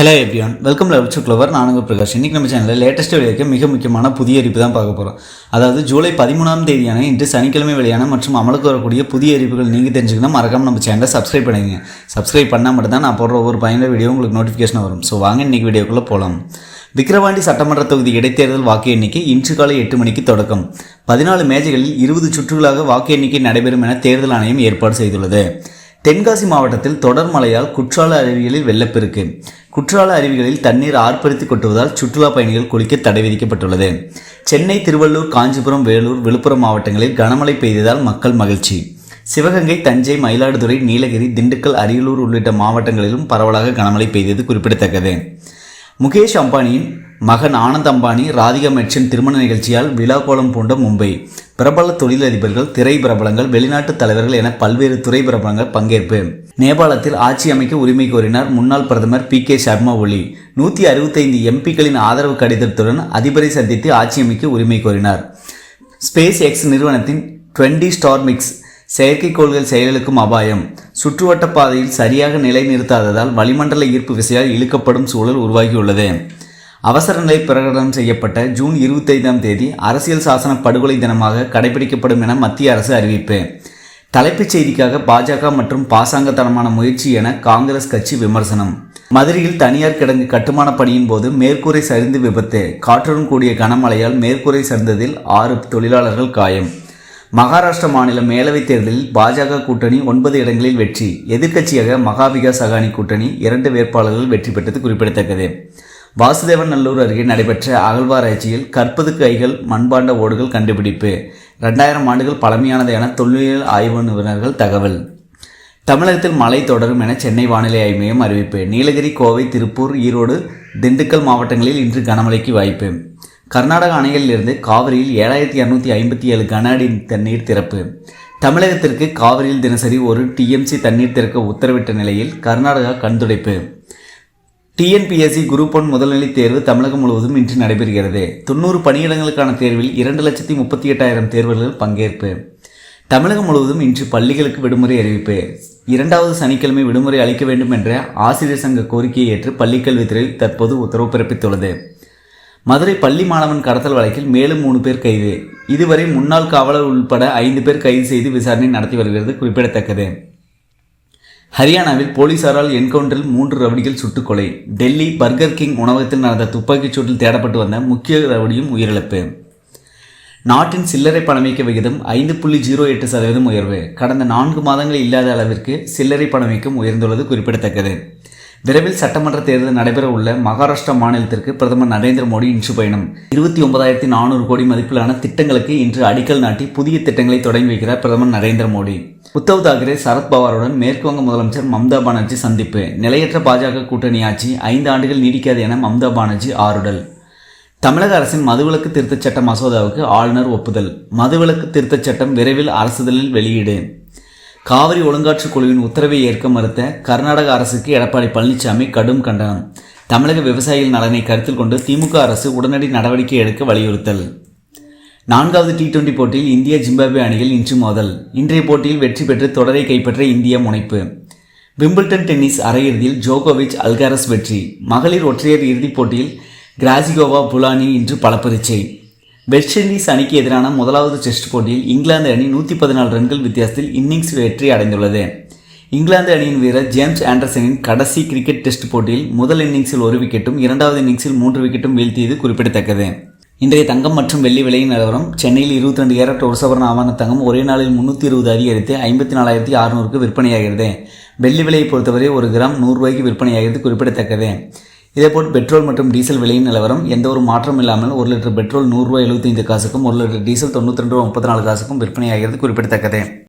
Hello everyone welcome love to clever நானுங்க பிரகாஷ். இன்றைக்கி நம்ம சேனலில் லேட்டஸ்ட்டு வெளியாக மிக முக்கியமான புதிய அறிவிப்பு தான் பார்க்க போகிறோம் அதாவது ஜூலை பதிமூணாம் தேதியான இன்று சனிக்கிழமை வெளியான மற்றும் அமலுக்கு வரக்கூடிய புதிய அறிவிப்புகள் நீங்கள் தெரிஞ்சுக்கணும் மறக்காம நம்ம சேனலை சப்ஸ்கிரைப் பண்ணிங்க சப்ஸ்கிரைப் பண்ணால் மட்டும் தான் நான் போடுற ஒவ்வொரு பயனுள்ள வீடியோ உங்களுக்கு நோட்டிஃபிகேஷன் வரும். ஸோ வாங்க இன்றைக்கி வீடியோக்குள்ளே போகலாம் விக்கிரவாண்டி சட்டமன்ற தொகுதி இடைத்தேர்தல் வாக்கு எண்ணிக்கை இன்று காலை எட்டு மணிக்கு தொடக்கம். பதினாலு மேஜைகளில் இருபது சுற்றுகளாக வாக்கு எண்ணிக்கை நடைபெறும் என தேர்தல் ஆணையம் ஏற்பாடு செய்துள்ளது. தென்காசி மாவட்டத்தில் தொடர் மழையால் குற்றால அருவிகளில் வெள்ளப்பெருக்கு. குற்றால அருவிகளில் தண்ணீர் ஆர்ப்பரித்து கொட்டுவதால் சுற்றுலா பயணிகள் குளிக்க தடை விதிக்கப்பட்டுள்ளது. சென்னை திருவள்ளூர் காஞ்சிபுரம் வேலூர் விழுப்புரம் மாவட்டங்களில் கனமழை பெய்ததால் மக்கள் மகிழ்ச்சி. சிவகங்கை தஞ்சை மயிலாடுதுறை நீலகிரி திண்டுக்கல் அரியலூர் உள்ளிட்ட மாவட்டங்களிலும் பரவலாக கனமழை பெய்தது குறிப்பிடத்தக்கது. முகேஷ் அம்பானியின் மகன் ஆனந்த் அம்பானி ராதிகா மெட்சன் திருமண நிகழ்ச்சியால் விழா கோலம் பூண்ட மும்பை. பிரபல தொழிலதிபர்கள் திரை பிரபலங்கள் வெளிநாட்டு தலைவர்கள் என பல்வேறு துறை பிரபலங்கள் பங்கேற்பு. நேபாளத்தில் ஆட்சி அமைக்க உரிமை கோரினார் முன்னாள் பிரதமர் பி கே சர்மா ஒலி நூற்றி அறுபத்தைந்து எம்பிக்களின் ஆதரவு கடிதத்துடன் அதிபரை சந்தித்து ஆட்சி அமைக்க உரிமை கோரினார். ஸ்பேஸ் எக்ஸ் நிறுவனத்தின் டுவெண்டி ஸ்டார் மிக்ஸ் செயற்கைக்கோள்கள் செயலுக்கும் அபாயம். சுற்றுவட்ட பாதையில் சரியாக நிலைநிறுத்தாததால் வளிமண்டல ஈர்ப்பு விசையால் இழுக்கப்படும் சூழல் உருவாகியுள்ளது. அவசர நிலை பிரகடனம் செய்யப்பட்ட ஜூன் இருபத்தைந்தாம் தேதி அரசியல் சாசன படுகொலை தினமாக கடைபிடிக்கப்படும் என மத்திய அரசு அறிவிப்பு. தலைப்புச் செய்திக்காக பாஜக மற்றும் பாசாங்கத்தனமான முயற்சி என காங்கிரஸ் கட்சி விமர்சனம். மதுரையில் தனியார் கிடங்கு கட்டுமான பணியின் போது மேற்கூரை சரிந்து விபத்து. காற்றுடன் கூடிய கனமழையால் மேற்கூரை சரிந்ததில் ஆறு தொழிலாளர்கள் காயம். மகாராஷ்டிர மாநில மேலவைத் தேர்தலில் பாஜக கூட்டணி ஒன்பது இடங்களில் வெற்றி. எதிர்க்கட்சியாக மகாவிகாஸ் அகானி கூட்டணி இரண்டு வேட்பாளர்கள் வெற்றி பெற்றது குறிப்பிடத்தக்கது. வாசுதேவன் நல்லூர் அருகே நடைபெற்ற அகழ்வாராய்ச்சியில் கற்பது கைகள் மண்பாண்ட ஓடுகள் கண்டுபிடிப்பு. ரெண்டாயிரம் ஆண்டுகள் பழமையானது என தொல்லியல் ஆய்வு நிபுணர்கள் தகவல். தமிழகத்தில் மழை தொடரும் என சென்னை வானிலை ஆய்வு மையம் அறிவிப்பு. நீலகிரி கோவை திருப்பூர் ஈரோடு திண்டுக்கல் மாவட்டங்களில் இன்று கனமழைக்கு வாய்ப்பு. கர்நாடக அணைகளிலிருந்து காவிரியில் ஏழாயிரத்தி இரநூத்தி ஐம்பத்தி ஏழு கன அடி தண்ணீர் திறப்பு. தமிழகத்திற்கு காவிரியில் தினசரி ஒரு டிஎம்சி தண்ணீர் திறக்க உத்தரவிட்ட நிலையில் கர்நாடகா கண்துடைப்பு டிஎன்பிஎஸ்சி குரூப் ஒன் முதல்நிலை தேர்வு தமிழகம் முழுவதும் இன்று நடைபெறுகிறது. தொண்ணூறு பணியிடங்களுக்கான தேர்வில் இரண்டு லட்சத்தி முப்பத்தி எட்டாயிரம் தேர்வர்கள் பங்கேற்பு. தமிழகம் முழுவதும் இன்று பள்ளிகளுக்கு விடுமுறை அறிவிப்பு. இரண்டாவது சனிக்கிழமை விடுமுறை அளிக்க வேண்டும் என்ற ஆசிரியர் சங்க கோரிக்கையை ஏற்று பள்ளிக்கல்வித்துறை தற்போது உத்தரவு பிறப்பித்துள்ளது. மதுரை பள்ளி மாணவன் கடத்தல் வழக்கில் மேலும் மூணு பேர் கைது. இதுவரை முன்னாள் காவலர் உள்பட ஐந்து பேர் கைது செய்து விசாரணை நடத்தி வருகிறது குறிப்பிடத்தக்கது. ஹரியானாவில் போலீசாரால் என்கவுண்டரில் மூன்று ரவுடிகள் சுட்டுக்கொலை டெல்லி பர்கர் கிங் உணவகத்தில் நடந்த துப்பாக்கிச் சூட்டில் தேடப்பட்டு வந்த முக்கிய ரவுடியும் உயிரிழப்பு. நாட்டின் சில்லறை பணமீக்க விகிதம் ஐந்து புள்ளி ஜீரோ எட்டு சதவீதம் உயர்வு. கடந்த நான்கு மாதங்கள் இல்லாத அளவிற்கு சில்லறை பணமீக்கம் உயர்ந்துள்ளது குறிப்பிடத்தக்கது. விரைவில் சட்டமன்ற தேர்தல் நடைபெற உள்ள மகாராஷ்டிரா மாநிலத்திற்கு பிரதமர் நரேந்திர மோடி இன்று பயணம். இருபத்தி ஒன்பதாயிரத்தி நானூறு கோடி மதிப்பிலான திட்டங்களுக்கு இன்று அடிக்கல் நாட்டி புதிய திட்டங்களை தொடங்கி வைக்கிறார் பிரதமர் நரேந்திர மோடி. உத்தவ் தாக்கரே சரத்பவாருடன் மேற்குவங்க முதலமைச்சர் மம்தா பானர்ஜி சந்திப்பு. நிலையற்ற பாஜக கூட்டணி ஆட்சி ஐந்து ஆண்டுகள் நீடிக்காது என மம்தா பானர்ஜி ஆறுடல் தமிழக அரசின் மதுவிலக்கு திருத்தச் சட்ட மசோதாவுக்கு ஆளுநர் ஒப்புதல். மதுவிலக்கு திருத்தச் சட்டம் விரைவில் அரசுதலில் வெளியீடு. காவிரி ஒழுங்காற்று குழுவின் உத்தரவை ஏற்க மறுத்த கர்நாடக அரசுக்கு எடப்பாடி பழனிசாமி கடும் கண்டனம். தமிழக விவசாயிகள் நலனை கருத்தில் கொண்டு திமுக அரசு உடனடி நடவடிக்கை எடுக்க வலியுறுத்தல். நான்காவது டி டுவெண்டி போட்டியில் இந்தியா ஜிம்பாப்வே அணிகள் இன்று மோதல். இன்றைய போட்டியில் வெற்றி பெற்று தொடரை கைப்பற்ற இந்தியா முனைப்பு. விம்பிள்டன் டென்னிஸ் அரையிறுதியில் ஜோகோவிச் அல்காரஸ் வெற்றி. மகளிர் ஒற்றையர் இறுதிப் போட்டியில் கிராசிகோவா புலானி இன்று பலப்பரிச்சை. வெஸ்ட் இண்டீஸ் அணிக்கு எதிரான முதலாவது டெஸ்ட் போட்டியில் இங்கிலாந்து அணி நூற்றி பதினாலு ரன்கள் வித்தியாசத்தில் இன்னிங்ஸ் வெற்றி அடைந்துள்ளது. இங்கிலாந்து அணியின் வீரர் ஜேம்ஸ் ஆண்டர்சனின் கடைசி கிரிக்கெட் டெஸ்ட் போட்டியில் முதல் இன்னிங்ஸில் ஒரு விக்கெட்டும் இரண்டாவது இன்னிங்ஸில் மூன்று விக்கெட்டும் வீழ்த்தியது குறிப்பிடத்தக்கது. இன்றைய தங்கம் மற்றும் வெள்ளி விலையின் நிலவரம் சென்னையில் இருபத்தி ரெண்டு கேரட் ஒரு சவரன் ஆவண தங்கம் ஒரே நாளில் முந்நூற்றி இருபது அதிகரித்து ஐம்பத்தி நாலாயிரத்தி அறுநூறுக்கு விற்பனையாகிறது. வெள்ளி விலையை பொறுத்தவரை ஒரு கிராம் நூறுரூவாய்க்கு விற்பனையாகிறது குறிப்பிடத்தக்கது. இதேபோல் பெட்ரோல் மற்றும் டீசல் விலையின் நிலவரம் எந்த ஒரு மாற்றம் இல்லாமல் ஒரு லிட்டர் பெட்ரோல் நூறுரூவா எழுபத்தைந்து காசுக்கும் ஒரு லிட்டர் டீசல் தொண்ணூற்றி ரெண்டு முப்பத்தி நாலு காசுக்கும் விற்பனையாகிறது குறிப்பிடத்தக்கது.